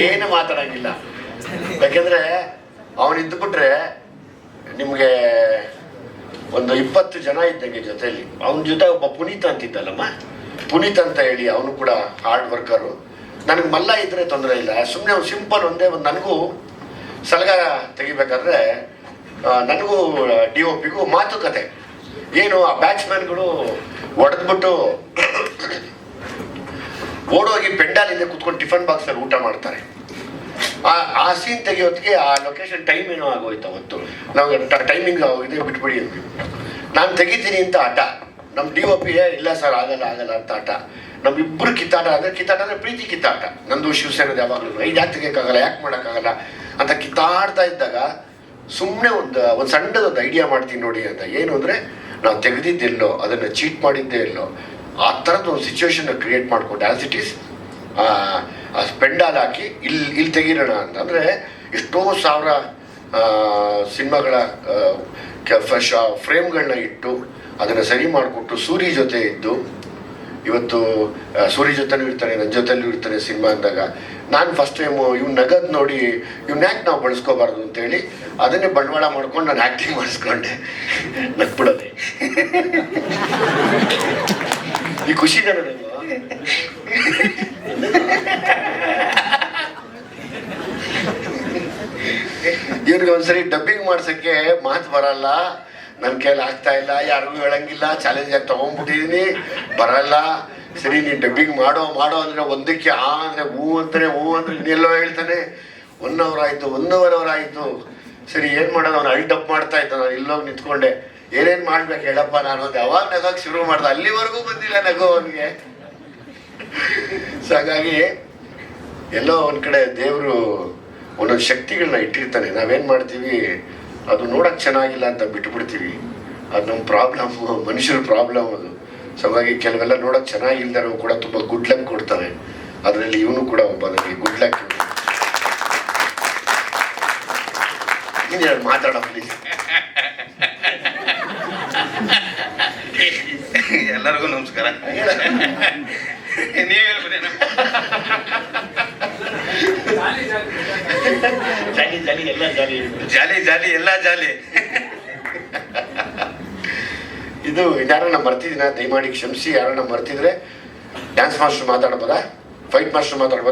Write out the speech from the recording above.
ಏನು ಮಾತಾಡಂಗಿಲ್ಲ. ಯಾಕೆಂದ್ರೆ ಅವನು ಇದ್ಬಿಟ್ರೆ ನಿಮಗೆ ಒಂದು ಇಪ್ಪತ್ತು ಜನ ಇದ್ದಂಗೆ ಜೊತೆಯಲ್ಲಿ ಅವನ ಜೊತೆ ಒಬ್ಬ ಪುನೀತ್ ಅಂತಿದ್ದಲ್ಲಮ್ಮ? ಪುನೀತ್ ಅಂತ ಹೇಳಿ ಅವನು ಕೂಡ ಹಾರ್ಡ್ ವರ್ಕರು ನನಗೆ ಮಲ್ಲ ಇದ್ರೆ ತೊಂದರೆ ಇಲ್ಲ. ಸುಮ್ಮನೆ ಅವ್ನು ಸಿಂಪಲ್ ಒಂದೇ ಒಂದು ನನಗೂ ಸಲಗ ತೆಗಿಬೇಕಾದ್ರೆ ನನಗೂ ಡಿ ಒ ಪಿಗೂ ಮಾತುಕತೆ. ಏನು ಆ ಬ್ಯಾಟ್ಸ್ಮನ್ಗಳು ಹೊಡೆದ್ಬಿಟ್ಟು ಓಡೋಗಿ ಪೆಂಡಾಲಿಂದ ಕುತ್ಕೊಂಡು ಟಿಫನ್ ಬಾಕ್ಸ್ ಅಲ್ಲಿ ಊಟ ಮಾಡ್ತಾರೆ. ಆ ಆ ಸೀನ್ ತೆಗಿಯೋತ್ತಿಗೆ ಆ ಲೊಕೇಶನ್ ಟೈಮ್ ಏನೋ ಆಗೋಯ್ತು ಅವತ್ತು. ನಾವು ಟೈಮಿಂಗ್ ಆಗಿದೆ ಬಿಟ್ಬಿಡಿ ಅಂದ್ವಿ ನಾನು ತೆಗಿತೀನಿ ಅಂತ ಆಟ. ನಮ್ಮ ಡಿ ಒ ಪಿ ಇಲ್ಲ ಸರ್ ಆಗಲ್ಲ ಆಗಲ್ಲ ಅಂತ ಆಟ. ನಮ್ಮಿಬ್ಬರು ಕಿತ್ತಾಟ ಅಂದರೆ ಕಿತ್ತಾಟ ಅಂದರೆ ಪ್ರೀತಿ ಕಿತ್ತಾಟ. ನಂದು ಶಿವಸೇನದ ಯಾವಾಗಲೂ ಐದು ಯಾಕೆ ತೆಗಿಯೋಕ್ಕಾಗಲ್ಲ, ಯಾಕೆ ಮಾಡೋಕ್ಕಾಗಲ್ಲ ಅಂತ ಕಿತ್ತಾಡ್ತಾ ಇದ್ದಾಗ ಸುಮ್ಮನೆ ಒಂದು ಒಂದು ಸಣ್ಣದೊಂದು ಐಡಿಯಾ ಮಾಡ್ತೀನಿ ನೋಡಿ ಅಂತ. ಏನು ಅಂದರೆ ನಾವು ತೆಗೆದಿದ್ದೆಲ್ಲೋ ಅದನ್ನು ಚೀಟ್ ಮಾಡಿದ್ದೇ ಎಲ್ಲೋ. ಆ ಥರದ್ದು ಒಂದು ಸಿಚುವೇಶನ್ ಕ್ರಿಯೇಟ್ ಮಾಡಿಕೊಂಡು ಆ್ಯಸ್ ಇಟ್ ಈಸ್ ಸ್ಪೆಂಡಾಲ್ ಹಾಕಿ ಇಲ್ಲಿ ಇಲ್ಲಿ ತೆಗಿರೋಣ ಅಂತ. ಅಂದರೆ ಎಷ್ಟೋ ಸಾವಿರ ಸಿನಿಮಾಗಳ ಫ್ರೇಮ್ಗಳನ್ನ ಇಟ್ಟು ಅದನ್ನು ಸರಿ ಮಾಡಿಕೊಟ್ಟು ಸೂರಿ ಜೊತೆ ಇದ್ದು, ಇವತ್ತು ಸೂರಿ ಜೊತೆನೂ ಇರ್ತಾನೆ ನನ್ನ ಜೊತೆಲೂ ಇರ್ತಾನೆ ಸಿನಿಮಾ ಅಂದಾಗ, ನಾನು ಫಸ್ಟ್ ಟೈಮು ಇವ್ನ ನಗದ್ ನೋಡಿ ಇವ್ನ ಯಾಕೆ ನಾವು ಬಳಸ್ಕೋಬಾರ್ದು ಅಂತೇಳಿ ಅದನ್ನೇ ಬಂಡವಾಳ ಮಾಡ್ಕೊಂಡು ನಾನು ಆ್ಯಕ್ಟಿಂಗ್ ಮಾಡಿಸ್ಕೊಂಡೆ. ನಗ್ಬಿಡೋದೆ. ಇವ್ನಿಗೆ ಒಂದ್ಸರಿ ಡಬ್ಬಿಂಗ್ ಮಾಡ್ಸಕ್ಕೆ ಮಾತು ಬರಲ್ಲ. ನನ್ನ ಕೈಲಿ ಆಗ್ತಾ ಇಲ್ಲ, ಯಾರಿಗೂ ಹೇಳಂಗಿಲ್ಲ ಚಾಲೆಂಜ್ ಆಗಿ ತಗೊಂಡ್ಬಿಟ್ಟಿದೀನಿ, ಬರಲ್ಲ. ಸರಿ, ನೀನು ಡಬ್ಬಿಂಗ್ ಮಾಡೋ ಮಾಡೋ ಅಂದ್ರೆ ಒಂದಕ್ಕೆ ಆ ಅಂದ್ರೆ ಹೂ ಅಂತಾನೆ ಹೂ ಅಂದ್ರೆ ಇನ್ನೆಲ್ಲೋ ಹೇಳ್ತಾನೆ. ಒನ್ ಅವರ್ ಆಯ್ತು ಒನ್ ಅವರ್ ಅವರ್ ಆಯ್ತು. ಸರಿ, ಏನ್ ಮಾಡೋದು? ಅವ್ನು ಅಲ್ಲಿ ಡಬ್ ಮಾಡ್ತಾ ಇದ್ದ ನಾನು ಇಲ್ಲೋಗಿ ನಿಂತ್ಕೊಂಡೆ. ಏನೇನ್ ಮಾಡ್ಬೇಕು ಹೇಳಪ್ಪ ನಾನು ಅಂತ ಯಾವಾಗ ನಗಕ್ ಶುರು ಮಾಡ್ದೆ? ಅಲ್ಲಿವರೆಗೂ ಬಂದಿಲ್ಲ ನಗು ಅವನಿಗೆ. ಸೊ ಹಾಗಾಗಿ ಎಲ್ಲೋ ಒಂದ್ ಕಡೆ ದೇವರು ಒಂದೊಂದು ಶಕ್ತಿಗಳನ್ನ ಇಟ್ಟಿರ್ತಾನೆ. ನಾವೇನು ಮಾಡ್ತೀವಿ? ಅದು ನೋಡೋಕೆ ಚೆನ್ನಾಗಿಲ್ಲ ಅಂತ ಬಿಟ್ಬಿಡ್ತೀವಿ. ಅದು ನಮ್ಮ ಪ್ರಾಬ್ಲಮ್ ಮನುಷ್ಯರ ಪ್ರಾಬ್ಲಮ್ ಅದು. ಸೊ ಹಾಗಾಗಿ ಕೆಲವೆಲ್ಲ ನೋಡಕ್ ಚೆನ್ನಾಗಿಲ್ದಾರು ಕೂಡ ತುಂಬಾ ಗುಡ್ ಲಕ್ ಕೊಡ್ತಾನೆ ಅದರಲ್ಲಿ ಇವನು ಕೂಡ ಒಬ್ಬ ನನಗೆ ಗುಡ್ ಲಕ್ ನೀನು ಮಾತಾಡೋ ಪ್ಲೀಸ್ ಎಲ್ಲರಿಗೂ ನಮಸ್ಕಾರ. ನೀವು ಹೇಳ್ಬಿಡೇನ ಜಾಲಿ ಜಾಲಿ ಎಲ್ಲ ಜಾಲಿ ಜಾಲಿ. ಜಾಲಿ ಎಲ್ಲ ಜಾಲಿ. ಇದು ಯಾರನ್ನ ಮರ್ತಿದ್ದೀನ ದಯಮಾಡಿ ಕ್ಷಮಿಸಿ. ಯಾರನ್ನ ಮರ್ತಿದ್ರೆ ಡ್ಯಾನ್ಸ್ ಮಾಸ್ಟರ್ ಮಾತಾಡ್ಬೋದಾ? Fight master ಮಾತಾಡ್ಬೋದಾ?